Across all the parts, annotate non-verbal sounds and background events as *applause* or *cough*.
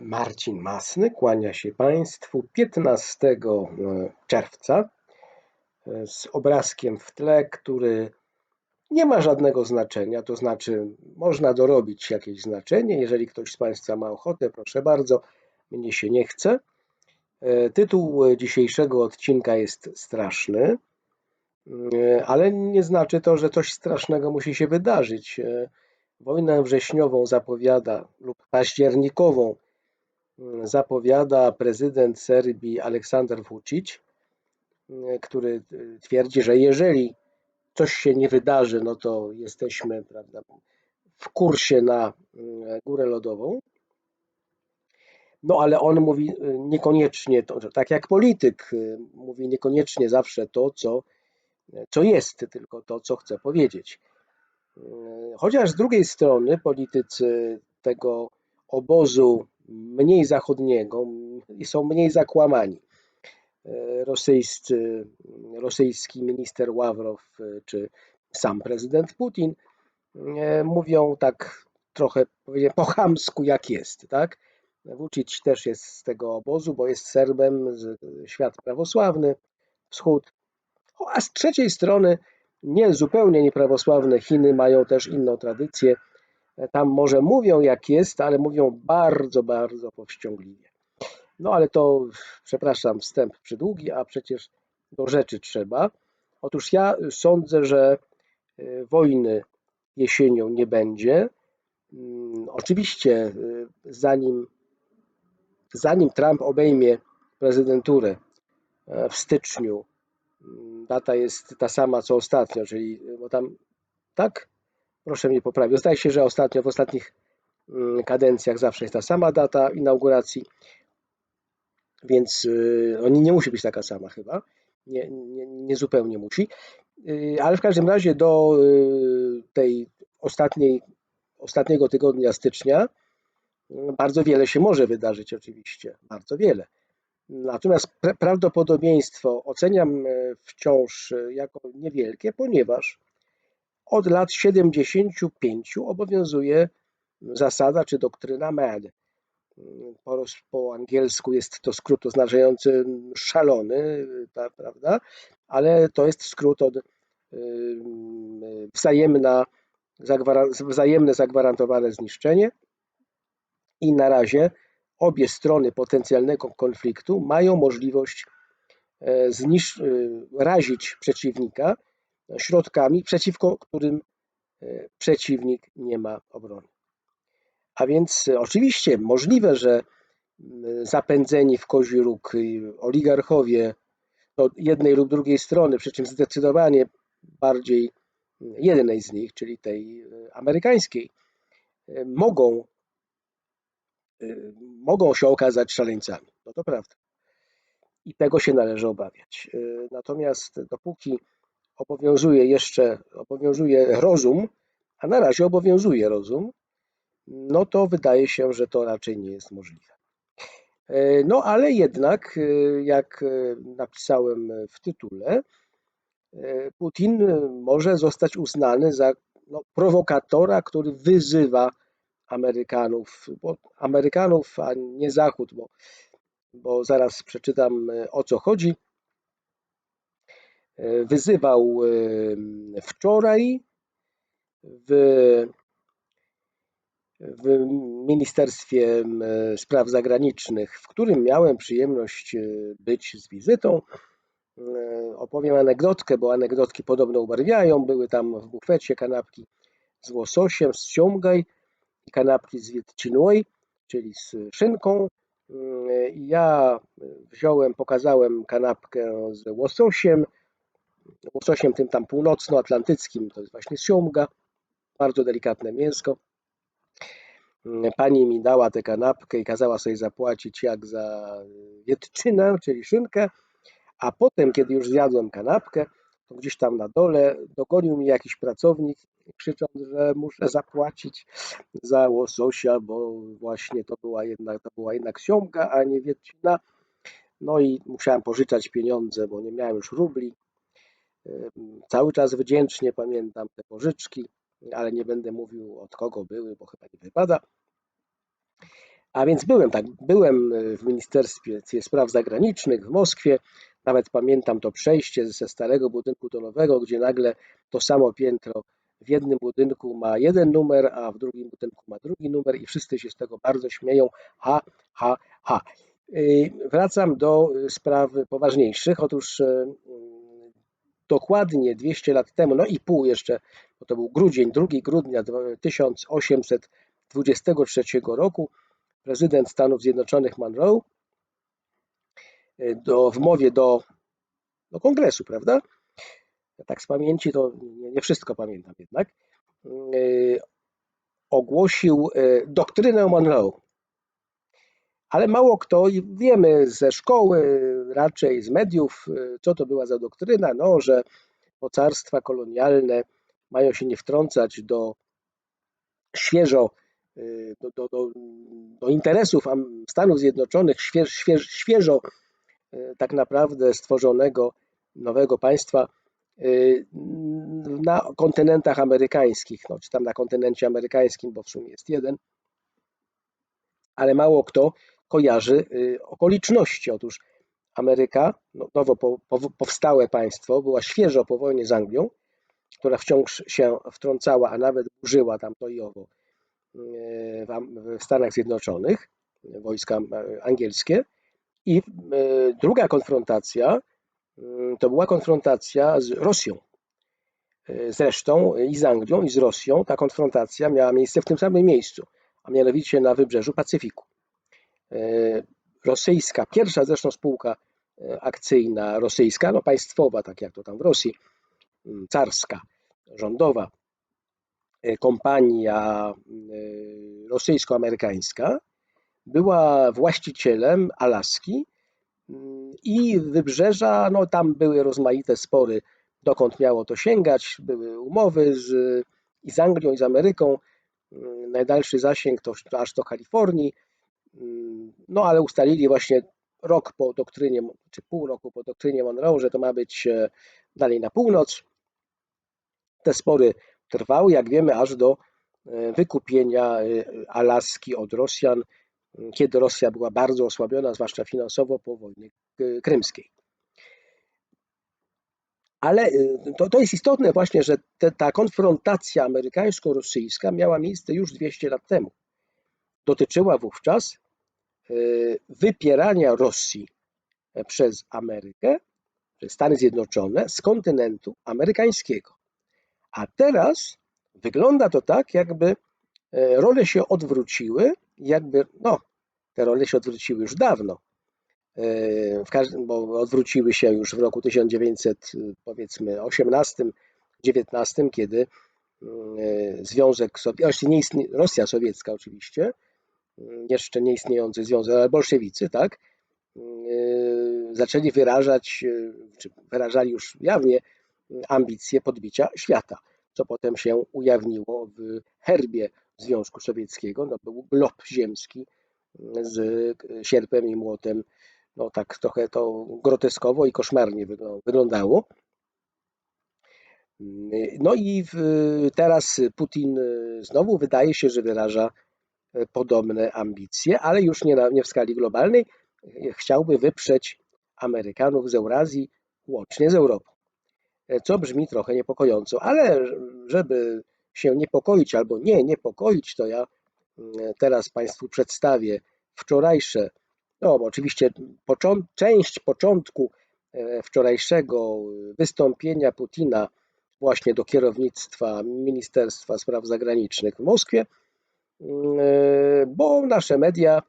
Marcin Masny kłania się Państwu 15 czerwca z obrazkiem w tle, który nie ma żadnego znaczenia, to znaczy można dorobić jakieś znaczenie, jeżeli ktoś z Państwa ma ochotę, proszę bardzo, mnie się nie chce. Tytuł dzisiejszego odcinka jest straszny, ale nie znaczy to, że coś strasznego musi się wydarzyć. Wojnę wrześniową zapowiada lub październikową zapowiada prezydent Serbii Aleksander Vučić, który twierdzi, że jeżeli coś się nie wydarzy, no to jesteśmy prawda, w kursie na górę lodową. No ale on mówi niekoniecznie to, tak jak polityk mówi niekoniecznie zawsze to, co, co jest, tylko to, co chce powiedzieć. Chociaż z drugiej strony politycy tego obozu mniej zachodniego i są mniej zakłamani. Rosyjscy, rosyjski minister Ławrow czy sam prezydent Putin mówią tak trochę po chamsku jak jest, tak? Vucic też jest z tego obozu, bo jest Serbem, świat prawosławny, wschód. A z trzeciej strony nie zupełnie nieprawosławne Chiny mają też inną tradycję. Tam może mówią jak jest, ale mówią bardzo, bardzo powściągliwie. No ale to, przepraszam, wstęp przydługi, a przecież do rzeczy trzeba. Otóż ja sądzę, że e, wojny jesienią nie będzie. Mm, oczywiście, e, zanim, zanim Trump obejmie prezydenturę e, w styczniu, mm, data jest ta sama co ostatnio, czyli bo tam tak? Proszę mnie poprawić. Zdaje się, że ostatnio w ostatnich mm, kadencjach zawsze jest ta sama data inauguracji, więc y, oni nie musi być taka sama chyba. Nie, nie, nie zupełnie musi. Y, ale w każdym razie do y, tej ostatniej, ostatniego tygodnia stycznia bardzo wiele się może wydarzyć oczywiście, bardzo wiele. Natomiast prawdopodobieństwo oceniam wciąż jako niewielkie, ponieważ od lat 75 obowiązuje zasada czy doktryna MED. Po, po angielsku jest to skrót oznaczający szalony, prawda? Ale to jest skrót od wzajemna, wzajemne zagwarantowane zniszczenie i na razie obie strony potencjalnego konfliktu mają możliwość e, znisz, e, razić przeciwnika środkami, przeciwko którym e, przeciwnik nie ma obrony. A więc e, oczywiście możliwe, że zapędzeni w kozi róg oligarchowie od jednej lub drugiej strony, przy czym zdecydowanie bardziej jednej z nich, czyli tej e, amerykańskiej, mogą, mogą się okazać szaleńcami. No to prawda. I tego się należy obawiać. Natomiast dopóki obowiązuje jeszcze, obowiązuje rozum, a na razie obowiązuje rozum, no to wydaje się, że to raczej nie jest możliwe. E, no ale jednak, e, jak e, napisałem w tytule, Putin może zostać uznany za no, prowokatora, który wyzywa Amerykanów, bo Amerykanów, a nie Zachód, bo, bo zaraz przeczytam o co chodzi wyzywał wczoraj w, w Ministerstwie Spraw Zagranicznych, w którym miałem przyjemność e, być z wizytą. E, opowiem anegdotkę, bo anegdotki podobno ubarwiają. Były tam w bufecie kanapki z łososiem, z ciągaj i kanapki z wietcinoj, czyli z szynką. E, ja wziąłem, pokazałem kanapkę z łososiem, łososiem tym tam północnoatlantyckim, to jest właśnie siomga, bardzo delikatne mięsko. Pani mi dała tę kanapkę i kazała sobie zapłacić jak za wietczynę, czyli szynkę, a potem, kiedy już zjadłem kanapkę, to gdzieś tam na dole dogonił mi jakiś pracownik, krzycząc, że muszę zapłacić za łososia, bo właśnie to była jednak, to była jednak siomka, a nie wietczyna. No i musiałem pożyczać pieniądze, bo nie miałem już rubli. Cały czas wdzięcznie pamiętam te pożyczki, ale nie będę mówił od kogo były, bo chyba nie wypada. A więc byłem tak, byłem w Ministerstwie Spraw Zagranicznych w Moskwie. Nawet pamiętam to przejście ze starego budynku do nowego, gdzie nagle to samo piętro w jednym budynku ma jeden numer, a w drugim budynku ma drugi numer i wszyscy się z tego bardzo śmieją. Ha, ha, ha. Wracam do spraw poważniejszych. Otóż y, dokładnie 200 lat temu, no i pół jeszcze, bo to był grudzień, 2 grudnia 1823 roku, prezydent Stanów Zjednoczonych Monroe y, do, w mowie do, do kongresu, prawda? Tak z pamięci to nie, wszystko pamiętam jednak. Yy, ogłosił yy, doktrynę Monroe. Ale mało kto, i wiemy ze szkoły, raczej z mediów, yy, co to była za doktryna, no, że mocarstwa kolonialne mają się nie wtrącać do świeżo, do, do, do, do interesów Stanów Zjednoczonych, śwież, śwież, świeżo tak naprawdę stworzonego nowego państwa Y, na kontynentach amerykańskich, no, czy tam na kontynencie amerykańskim, bo w sumie jest jeden, ale mało kto kojarzy y, okoliczności. Otóż Ameryka, no, nowo powstałe państwo, była świeżo po wojnie z Anglią, która wciąż się wtrącała, a nawet burzyła tam to i owo y, w Stanach Zjednoczonych, wojska angielskie. I druga konfrontacja Y, to była konfrontacja z Rosją. Y, zresztą i z Anglią, i z Rosją ta konfrontacja miała miejsce w tym samym miejscu, a mianowicie na wybrzeżu Pacyfiku. Y, rosyjska, pierwsza zresztą spółka akcyjna rosyjska, no państwowa, tak jak to tam w Rosji, mm, carska, rządowa, kompania rosyjsko-amerykańska była właścicielem Alaski i wybrzeża, no tam były rozmaite spory, dokąd miało to sięgać, były umowy z, i z Anglią, i z Ameryką, najdalszy zasięg to aż do Kalifornii, no ale ustalili właśnie rok po doktrynie, czy pół roku po doktrynie Monroe, że to ma być e, dalej na północ. Te spory trwały, jak wiemy, aż do e, wykupienia e, Alaski od Rosjan kiedy Rosja była bardzo osłabiona, zwłaszcza finansowo po wojnie krymskiej. Ale to, to jest istotne właśnie, że te, ta konfrontacja amerykańsko-rosyjska miała miejsce już 200 lat temu. Dotyczyła wówczas wypierania Rosji przez Amerykę, przez Stany Zjednoczone z kontynentu amerykańskiego. A teraz wygląda to tak, jakby E, role się odwróciły, jakby, no, te role się odwróciły już dawno, e, w każdym, bo odwróciły się już w roku 1900, powiedzmy 18, 19, kiedy mm, e, Związek Sowiecki, Rosja Sowiecka oczywiście, jeszcze nie istniejący związek, ale bolszewicy, tak, mm, zaczęli wyrażać, czy wyrażali już jawnie ambicje podbicia świata, co potem się ujawniło w herbie Związku Sowieckiego, no był glob ziemski z sierpem i młotem, no tak trochę to groteskowo i koszmarnie wyglądało. No i teraz Putin znowu wydaje się, że wyraża podobne ambicje, ale już nie, na, nie w skali globalnej. Chciałby wyprzeć Amerykanów z Eurazji, łącznie z Europą. Co brzmi trochę niepokojąco, ale żeby się niepokoić albo nie niepokoić, to ja mm, teraz Państwu przedstawię wczorajsze, no oczywiście część początku e, wczorajszego wystąpienia Putina właśnie do kierownictwa Ministerstwa Spraw Zagranicznych w Moskwie, e, bo nasze media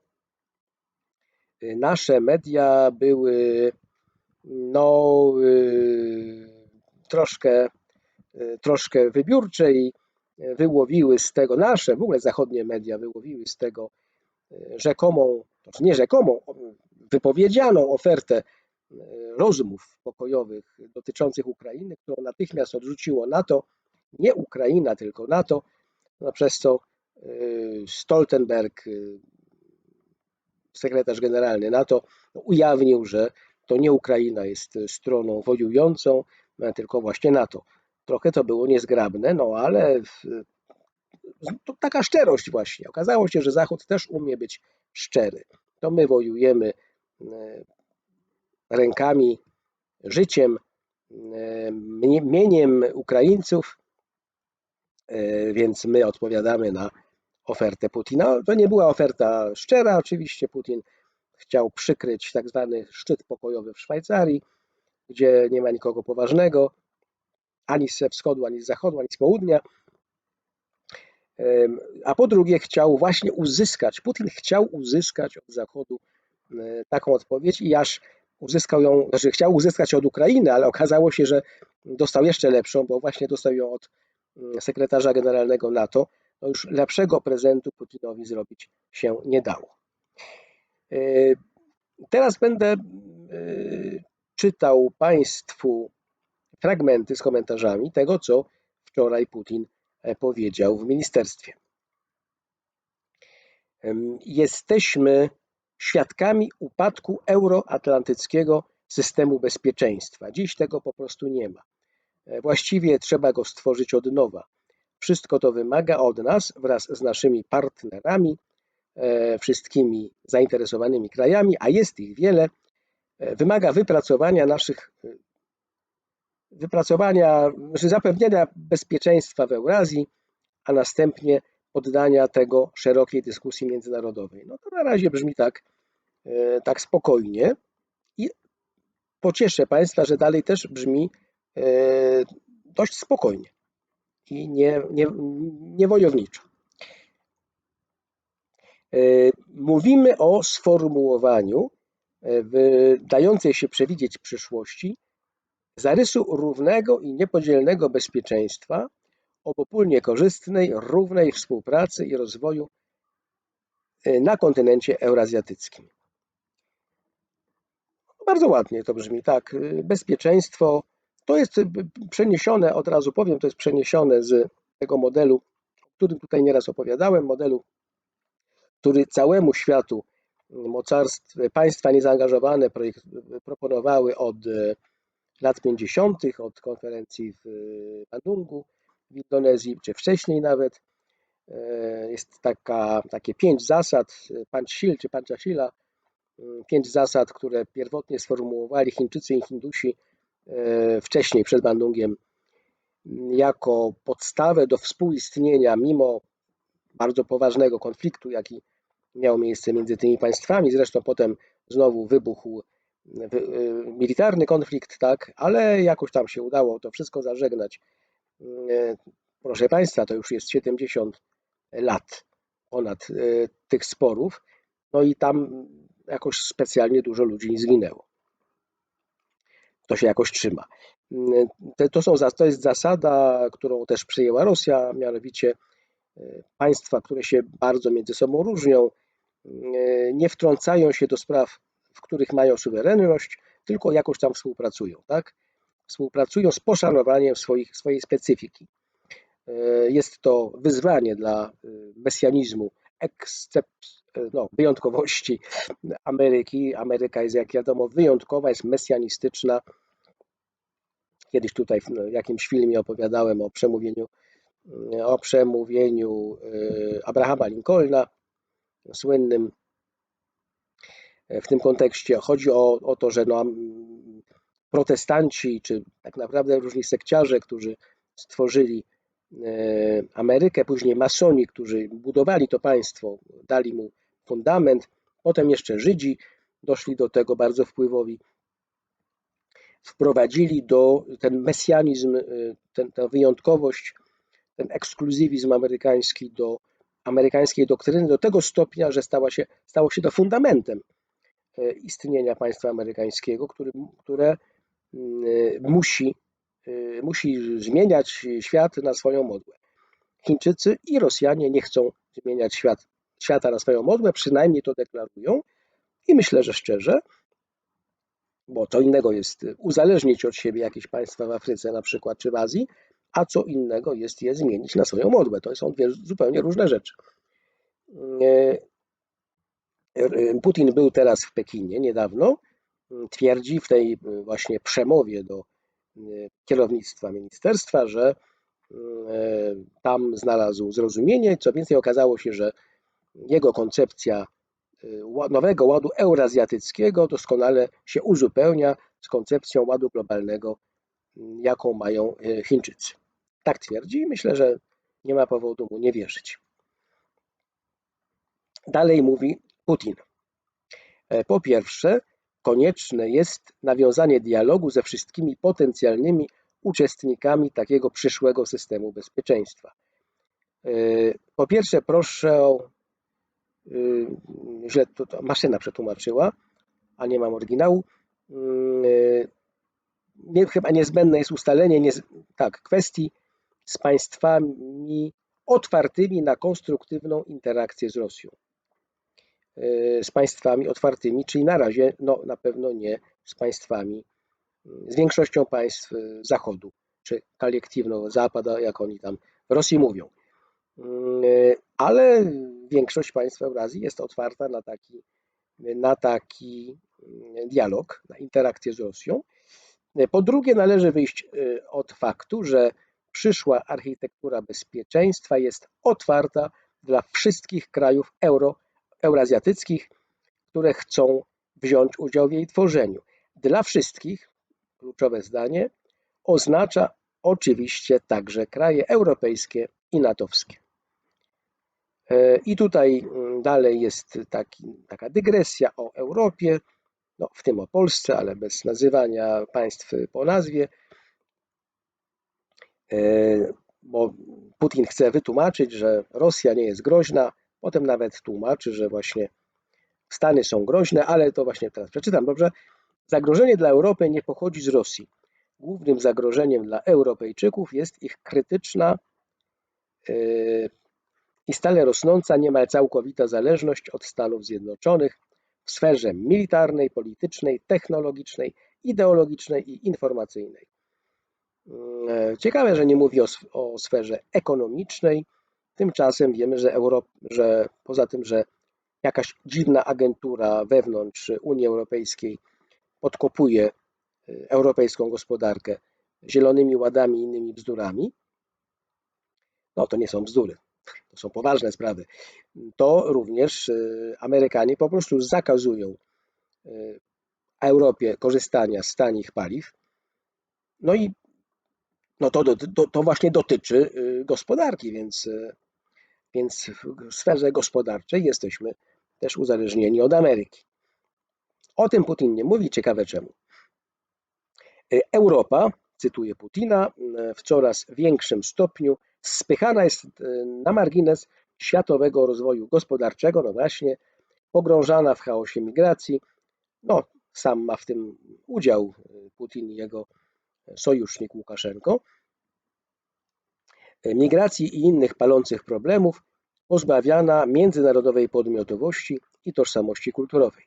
nasze media były no troszkę troszkę wybiórcze i wyłowiły z tego, nasze w ogóle zachodnie media wyłowiły z tego e, rzekomą, znaczy nie rzekomą, wypowiedzianą ofertę e, rozmów pokojowych dotyczących Ukrainy, którą natychmiast odrzuciło NATO, nie Ukraina, tylko NATO, no przez co e, Stoltenberg, sekretarz generalny NATO, ujawnił, że to nie Ukraina jest stroną wojującą, tylko właśnie NATO. Trochę to było niezgrabne, no ale to taka szczerość właśnie. Okazało się, że Zachód też umie być szczery. To my wojujemy rękami, życiem, mieniem Ukraińców, więc my odpowiadamy na ofertę Putina. To nie była oferta szczera, oczywiście Putin chciał przykryć tak zwany szczyt pokojowy w Szwajcarii, gdzie nie ma nikogo poważnego, ani ze wschodu, ani z zachodu, ani z południa. A po drugie chciał właśnie uzyskać, Putin chciał uzyskać od Zachodu taką odpowiedź i aż uzyskał ją, znaczy chciał uzyskać od Ukrainy, ale okazało się, że dostał jeszcze lepszą, bo właśnie dostał ją od sekretarza generalnego NATO. No już lepszego prezentu Putinowi zrobić się nie dało. Teraz będę czytał Państwu fragmenty z komentarzami tego, co wczoraj Putin e, powiedział w ministerstwie. Jesteśmy świadkami upadku euroatlantyckiego systemu bezpieczeństwa. Dziś tego po prostu nie ma. E, właściwie trzeba go stworzyć od nowa. Wszystko to wymaga od nas wraz z naszymi partnerami, e, wszystkimi zainteresowanymi krajami, a jest ich wiele, wymaga wypracowania naszych wypracowania, znaczy zapewnienia bezpieczeństwa w Eurazji, a następnie poddania tego szerokiej dyskusji międzynarodowej. No to na razie brzmi tak, e, tak spokojnie. I pocieszę Państwa, że dalej też brzmi e, dość spokojnie i nie, nie. E, mówimy o sformułowaniu dającej się przewidzieć przyszłości, zarysu równego i niepodzielnego bezpieczeństwa, obopólnie korzystnej, równej współpracy i rozwoju y, na kontynencie eurazjatyckim. Bardzo ładnie to brzmi, tak. Bezpieczeństwo to jest y, przeniesione, od razu powiem, to jest przeniesione z tego modelu, o którym tutaj nieraz opowiadałem, modelu, który całemu światu mocarstw, państwa niezaangażowane projekt, proponowały od lat 50., od konferencji w Bandungu w Indonezji, czy wcześniej nawet. E, jest taka, takie pięć zasad, Panchil czy Panchashila, mm, pięć zasad, które pierwotnie sformułowali Chińczycy i Hindusi wcześniej przed Bandungiem jako podstawę do współistnienia mimo bardzo poważnego konfliktu, jaki miał miejsce między tymi państwami. Zresztą potem znowu wybuchł Y, militarny konflikt, tak, ale jakoś tam się udało to wszystko zażegnać. Proszę Państwa, to już jest 70 lat ponad tych sporów, no i tam jakoś specjalnie dużo ludzi nie zginęło. To się jakoś trzyma. To, są, to jest zasada, którą też przyjęła Rosja, mianowicie państwa, które się bardzo między sobą różnią, nie wtrącają się do spraw w których mają suwerenność, tylko jakoś tam współpracują, tak? Współpracują z poszanowaniem swoich, swojej specyfiki. E, jest to wyzwanie dla e, mesjanizmu, e, no, wyjątkowości Ameryki. Ameryka jest, jak wiadomo, wyjątkowa, jest mesjanistyczna. Kiedyś tutaj w jakimś filmie opowiadałem o przemówieniu, o przemówieniu Abrahama Lincolna, słynnym w tym kontekście. Chodzi o, o to, że no, protestanci, czy tak naprawdę różni sekciarze, którzy stworzyli e, Amerykę, później masoni, którzy budowali to państwo, dali mu fundament, potem jeszcze Żydzi doszli do tego bardzo wpływowi, wprowadzili do ten mesjanizm, e, ten, tę wyjątkowość, ten ekskluzywizm amerykański do amerykańskiej doktryny do tego stopnia, że stała się, stało się to fundamentem E, istnienia państwa amerykańskiego, który, które e, musi, musi zmieniać świat na swoją modłę. Chińczycy i Rosjanie nie chcą zmieniać świat, świata na swoją modłę, przynajmniej to deklarują i myślę, że szczerze, bo co innego jest uzależnić od siebie jakieś państwa w Afryce na przykład, czy w Azji, a co innego jest je zmienić na swoją modłę. To są dwie zupełnie różne rzeczy. Putin był teraz w Pekinie niedawno. Twierdzi w tej właśnie przemowie do kierownictwa ministerstwa, że tam znalazł zrozumienie. Co więcej, okazało się, że jego koncepcja nowego ładu eurazjatyckiego doskonale się uzupełnia z koncepcją ładu globalnego, jaką mają Chińczycy. Tak twierdzi i myślę, że nie ma powodu mu nie wierzyć. Dalej mówi Putin. Po pierwsze, konieczne jest nawiązanie dialogu ze wszystkimi potencjalnymi uczestnikami takiego przyszłego systemu bezpieczeństwa. Po pierwsze, proszę. Źle to, to maszyna przetłumaczyła, a nie mam oryginału. Nie, chyba niezbędne jest ustalenie nie, tak, kwestii z państwami otwartymi na konstruktywną interakcję z Rosją. Z państwami otwartymi, czyli na razie no, na pewno nie z państwami, z większością państw Zachodu, czy kolektywnego Zapada, jak oni tam w Rosji mówią. Ale większość państw Eurazji jest otwarta na taki, na taki dialog, na interakcję z Rosją. Po drugie, należy wyjść od faktu, że przyszła architektura bezpieczeństwa jest otwarta dla wszystkich krajów euro, eurazjatyckich, które chcą wziąć udział w jej tworzeniu. Dla wszystkich, kluczowe zdanie, oznacza oczywiście także kraje europejskie i natowskie. I tutaj dalej jest taki, taka dygresja o Europie, no, w tym o Polsce, ale bez nazywania państw po nazwie. E, bo Putin chce wytłumaczyć, że Rosja nie jest groźna, potem nawet tłumaczy, że właśnie Stany są groźne, ale to właśnie teraz przeczytam, dobrze? Zagrożenie dla Europy nie pochodzi z Rosji. Głównym zagrożeniem dla Europejczyków jest ich krytyczna e, i stale rosnąca niemal całkowita zależność od Stanów Zjednoczonych w sferze militarnej, politycznej, technologicznej, ideologicznej i informacyjnej. E, ciekawe, że nie mówi o, o sferze ekonomicznej. Tymczasem wiemy, że, Europ, że poza tym, że jakaś dziwna agentura wewnątrz Unii Europejskiej podkopuje e, europejską gospodarkę zielonymi ładami i innymi bzdurami, no to nie są bzdury, to są poważne sprawy, to również e, Amerykanie po prostu zakazują Europie korzystania z tanich paliw. No i no to, to, to właśnie dotyczy y, gospodarki, więc, y, więc w sferze gospodarczej jesteśmy też uzależnieni od Ameryki. O tym Putin nie mówi, ciekawe czemu. Y, Europa, cytuję Putina, w coraz większym stopniu spychana jest na margines światowego rozwoju gospodarczego, no właśnie, pogrążana w chaosie migracji. No, sam ma w tym udział Putin i jego sojusznik Łukaszenko, migracji i innych palących problemów, pozbawiana międzynarodowej podmiotowości i tożsamości kulturowej.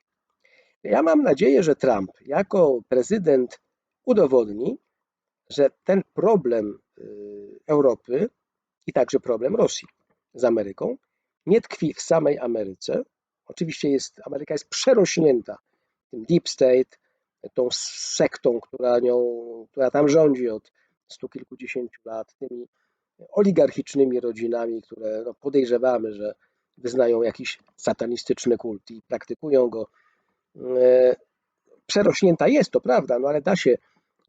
Ja mam nadzieję, że Trump jako prezydent udowodni, że ten problem y, Europy i także problem Rosji z Ameryką nie tkwi w samej Ameryce. Oczywiście jest, Ameryka jest przerośnięta tym deep state, tą sektą, która, nią, która tam rządzi od stu kilkudziesięciu lat, tymi oligarchicznymi rodzinami, które no podejrzewamy, że wyznają jakiś satanistyczny kult i praktykują go. E, przerośnięta jest, to prawda, no ale da się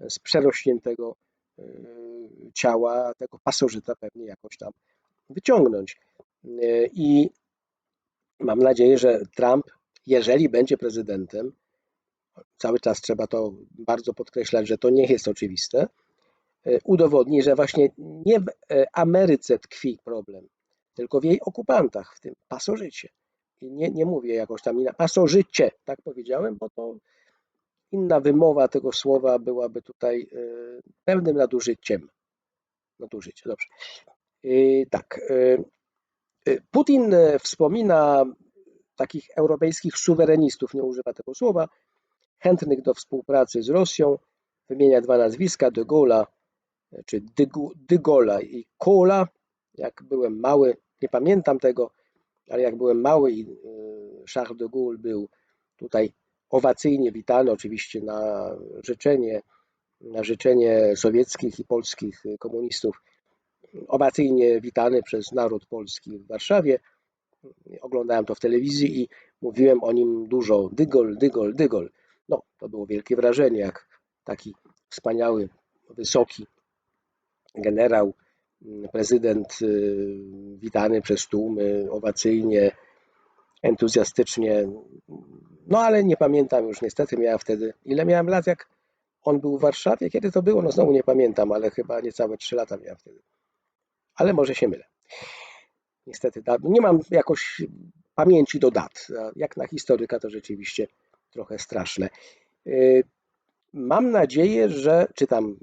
z przerośniętego e, ciała tego pasożyta pewnie jakoś tam wyciągnąć. I mam nadzieję, że Trump, jeżeli będzie prezydentem, cały czas trzeba to bardzo podkreślać, że to nie jest oczywiste, udowodni, że właśnie nie w Ameryce tkwi problem, tylko w jej okupantach, w tym pasożycie. I nie, nie mówię jakoś tam inna, pasożycie, tak powiedziałem, bo to inna wymowa tego słowa byłaby tutaj e, pewnym nadużyciem. Nadużycie, dobrze. Tak. Putin wspomina takich europejskich suwerenistów, nie używa tego słowa, chętnych do współpracy z Rosją. Wymienia dwa nazwiska, de Gaulle'a, czy de i Kohla. Jak byłem mały, nie pamiętam tego, ale jak byłem mały i e, Charles de Gaulle był tutaj owacyjnie witany, oczywiście na życzenie, na życzenie sowieckich i polskich komunistów, owacyjnie witany przez naród polski w Warszawie, Oglądałem to w telewizji i mówiłem o nim dużo. Dygol, Dygol, Dygol. No, to było wielkie wrażenie, jak taki wspaniały, wysoki generał, prezydent y, witany przez tłumy owacyjnie, entuzjastycznie. No ale nie pamiętam już niestety, miałem wtedy, ile miałem lat, jak on był w Warszawie? Kiedy to było? No znowu nie pamiętam, ale chyba niecałe 3 lata miałem wtedy. Ale może się mylę. Niestety nie mam jakoś pamięci do dat. Jak na historyka to rzeczywiście trochę straszne. Y, mam nadzieję, że czytam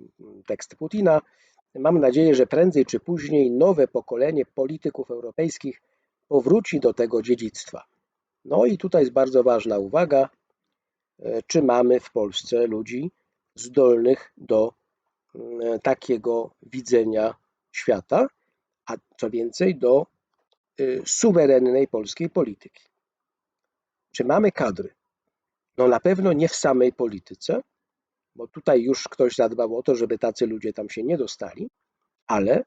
tekst Putina. Mam nadzieję, że prędzej czy później nowe pokolenie polityków europejskich powróci do tego dziedzictwa. No i tutaj jest bardzo ważna uwaga, y, czy mamy w Polsce ludzi zdolnych do y, takiego widzenia świata, a co więcej, do Y, suwerennej polskiej polityki. Czy mamy kadry? No na pewno nie w samej polityce, bo tutaj już ktoś zadbał o to, żeby tacy ludzie tam się nie dostali, ale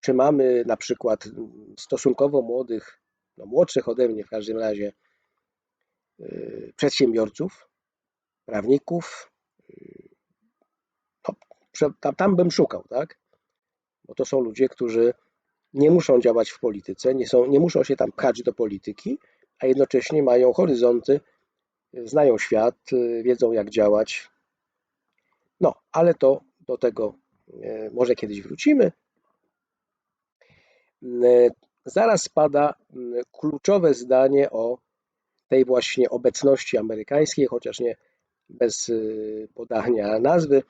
czy mamy na przykład stosunkowo młodych, no młodszych ode mnie w każdym razie, yy, przedsiębiorców, prawników, no, tam, bym szukał, tak? Bo to są ludzie, którzy nie muszą działać w polityce, nie, są, nie muszą się tam pchać do polityki, a jednocześnie mają horyzonty, znają świat, wiedzą jak działać. No, ale to do tego może kiedyś wrócimy. Zaraz pada kluczowe zdanie o tej właśnie obecności amerykańskiej, chociaż nie bez e, podania nazwy.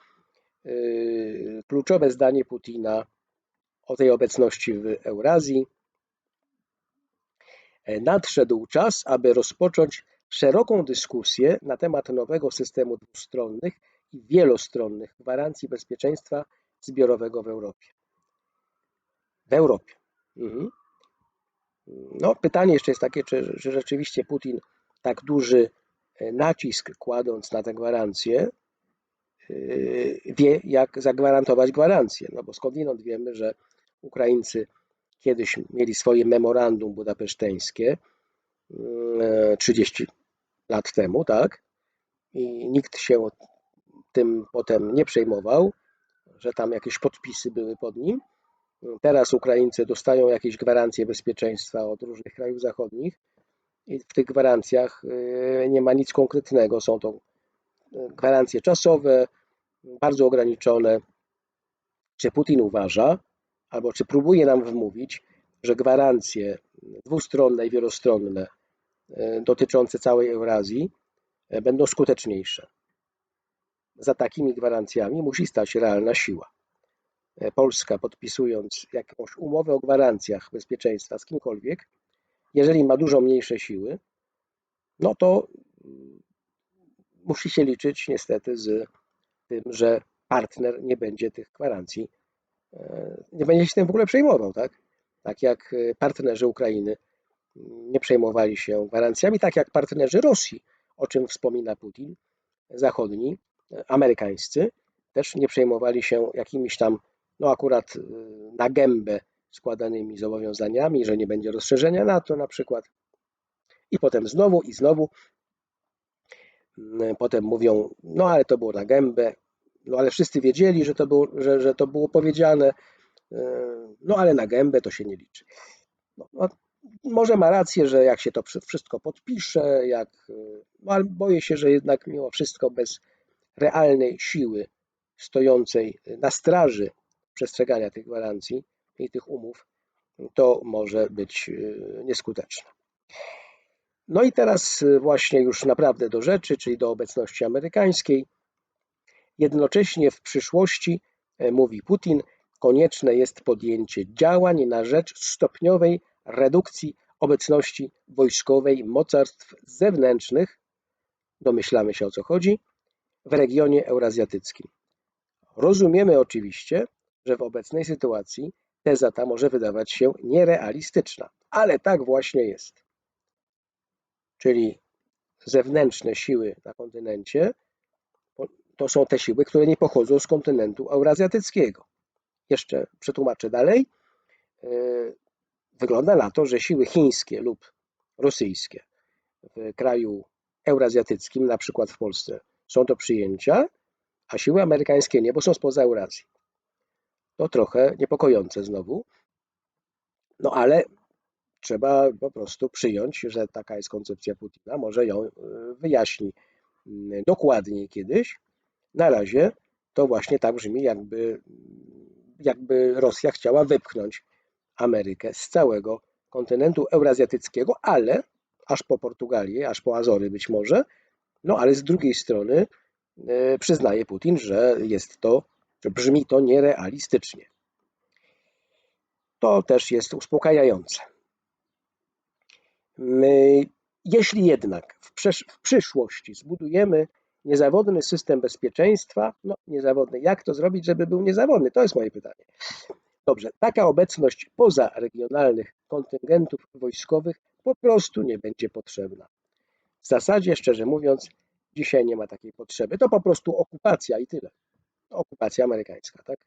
Kluczowe zdanie Putina o tej obecności w Eurazji. E, nadszedł czas, aby rozpocząć szeroką dyskusję na temat nowego systemu dwustronnych i wielostronnych gwarancji bezpieczeństwa zbiorowego w Europie. W Europie. Mhm. No, pytanie jeszcze jest takie, czy, czy rzeczywiście Putin tak duży nacisk kładąc na te gwarancje, wie, jak zagwarantować gwarancje. No bo skądinąd wiemy, że Ukraińcy kiedyś mieli swoje memorandum budapeszteńskie 30 mm, lat temu, tak? I nikt się tym potem nie przejmował, że tam jakieś podpisy były pod nim. Teraz Ukraińcy dostają jakieś gwarancje bezpieczeństwa od różnych krajów zachodnich i w tych gwarancjach y, nie ma nic konkretnego. Są to gwarancje czasowe, bardzo ograniczone. Czy Putin uważa, albo czy próbuje nam wmówić, że gwarancje dwustronne i wielostronne e, dotyczące całej Eurazji będą skuteczniejsze. Za takimi gwarancjami musi stać realna siła. Polska podpisując jakąś umowę o gwarancjach bezpieczeństwa z kimkolwiek, jeżeli ma dużo mniejsze siły, no to musi się liczyć niestety z tym, że partner nie będzie tych gwarancji nie będzie się tym w ogóle przejmował, tak? Tak jak e, partnerzy Ukrainy nie przejmowali się gwarancjami, tak jak partnerzy Rosji, o czym wspomina Putin, zachodni, e, amerykańscy, też nie przejmowali się jakimiś tam, no akurat e, na gębę składanymi zobowiązaniami, że nie będzie rozszerzenia NATO na przykład. I potem znowu i znowu. Potem mówią, no ale to było na gębę, no ale wszyscy wiedzieli, że to, było, że, że to było powiedziane, e, no ale na gębę to się nie liczy. No, no, może ma rację, że jak się to wszystko podpisze, jak, e, no ale boję się, że jednak mimo wszystko bez realnej siły stojącej na straży przestrzegania tych gwarancji i tych umów, to może być e, nieskuteczne. No i teraz właśnie już naprawdę do rzeczy, czyli do obecności amerykańskiej. Jednocześnie w przyszłości, e, mówi Putin, konieczne jest podjęcie działań na rzecz stopniowej redukcji obecności wojskowej mocarstw zewnętrznych, domyślamy się o co chodzi, w regionie eurazjatyckim. Rozumiemy oczywiście, że w obecnej sytuacji teza ta może wydawać się nierealistyczna, ale tak właśnie jest. Czyli zewnętrzne siły na kontynencie to są te siły, które nie pochodzą z kontynentu eurazjatyckiego. Jeszcze przetłumaczę dalej. E, wygląda na to, że siły chińskie lub rosyjskie w kraju eurazjatyckim, na przykład w Polsce, są do przyjęcia, a siły amerykańskie nie, bo są spoza Eurazji. To trochę niepokojące znowu. No ale trzeba po prostu przyjąć, że taka jest koncepcja Putina. Może ją y, wyjaśni mm, dokładniej kiedyś. Na razie to właśnie tak brzmi, jakby, jakby Rosja chciała wypchnąć Amerykę z całego kontynentu eurazjatyckiego, ale aż po Portugalię, aż po Azory być może. No ale z drugiej strony y, przyznaje Putin, że jest to, brzmi to nierealistycznie. To też jest uspokajające. My, jeśli jednak w, w przyszłości zbudujemy niezawodny system bezpieczeństwa, no niezawodny, jak to zrobić, żeby był niezawodny? To jest moje pytanie. Dobrze, taka obecność pozaregionalnych kontyngentów wojskowych po prostu nie będzie potrzebna. W zasadzie, szczerze mówiąc, dzisiaj nie ma takiej potrzeby. To po prostu okupacja i tyle. Okupacja amerykańska, tak?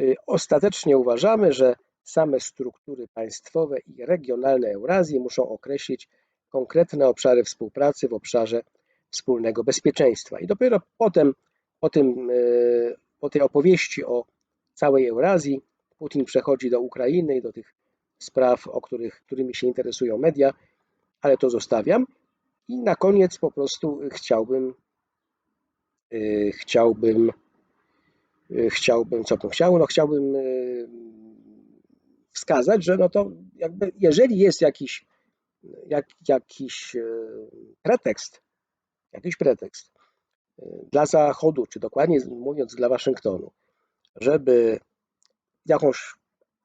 Y, ostatecznie uważamy, że same struktury państwowe i regionalne Eurazji muszą określić konkretne obszary współpracy w obszarze wspólnego bezpieczeństwa. I dopiero potem, po, tym, y, po tej opowieści o całej Eurazji, Putin przechodzi do Ukrainy i do tych spraw, o których, którymi się interesują media, ale to zostawiam. I na koniec po prostu chciałbym, chciałbym, yy, chciałbym, co bym chciał? No chciałbym yy, wskazać, że no to jakby, jeżeli jest jakiś, jak, jakiś pretekst, jakiś pretekst dla Zachodu, czy dokładnie mówiąc dla Waszyngtonu, żeby jakąś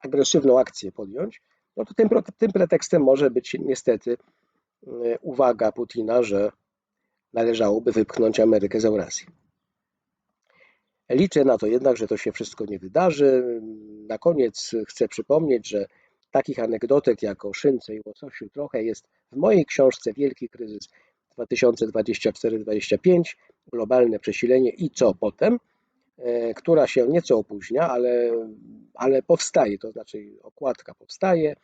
agresywną akcję podjąć, no to tym, tym pretekstem może być niestety uwaga Putina, że należałoby wypchnąć Amerykę z Eurazji. Liczę na to jednak, że to się wszystko nie wydarzy. Na koniec chcę przypomnieć, że takich anegdotek jak o szynce i łososiu trochę jest w mojej książce Wielki Kryzys 2024-2025, globalne przesilenie i co potem, e, która się nieco opóźnia, ale, ale powstaje, to znaczy okładka powstaje,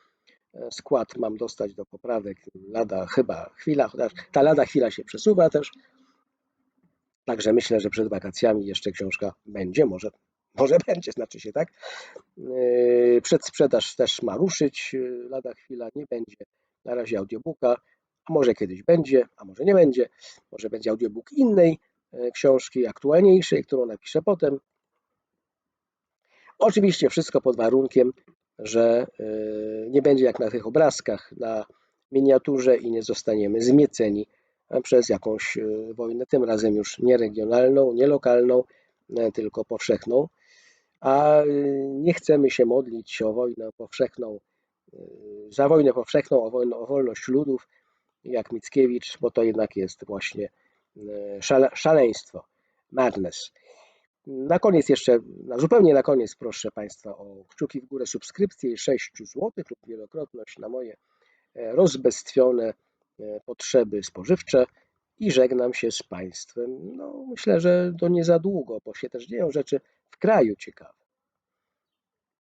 e, skład mam dostać do poprawek. Lada chyba chwila, chociaż ta lada chwila się przesuwa też, także myślę, że przed wakacjami jeszcze książka będzie, może, może *laughs* będzie, znaczy się tak. E, Przedsprzedaż też ma ruszyć lada chwila, nie będzie na razie audiobooka, a może kiedyś będzie, a może nie będzie, może będzie audiobook innej e, książki, aktualniejszej, którą napiszę potem. Oczywiście wszystko pod warunkiem, że nie będzie jak na tych obrazkach na miniaturze i nie zostaniemy zmieceni przez jakąś e, wojnę, tym razem już nie regionalną, nie lokalną, tylko powszechną. A nie chcemy się modlić o wojnę powszechną, za wojnę powszechną, o, wojnę, o wolność ludów, jak Mickiewicz, bo to jednak jest właśnie e, szale, szaleństwo, madness. Na koniec jeszcze, zupełnie na koniec proszę Państwa o kciuki w górę, subskrypcję i 6 zł lub wielokrotność na moje e, rozbestwione e, potrzeby spożywcze i żegnam się z Państwem. No, myślę, że to nie za długo, bo się też dzieją rzeczy w kraju ciekawe.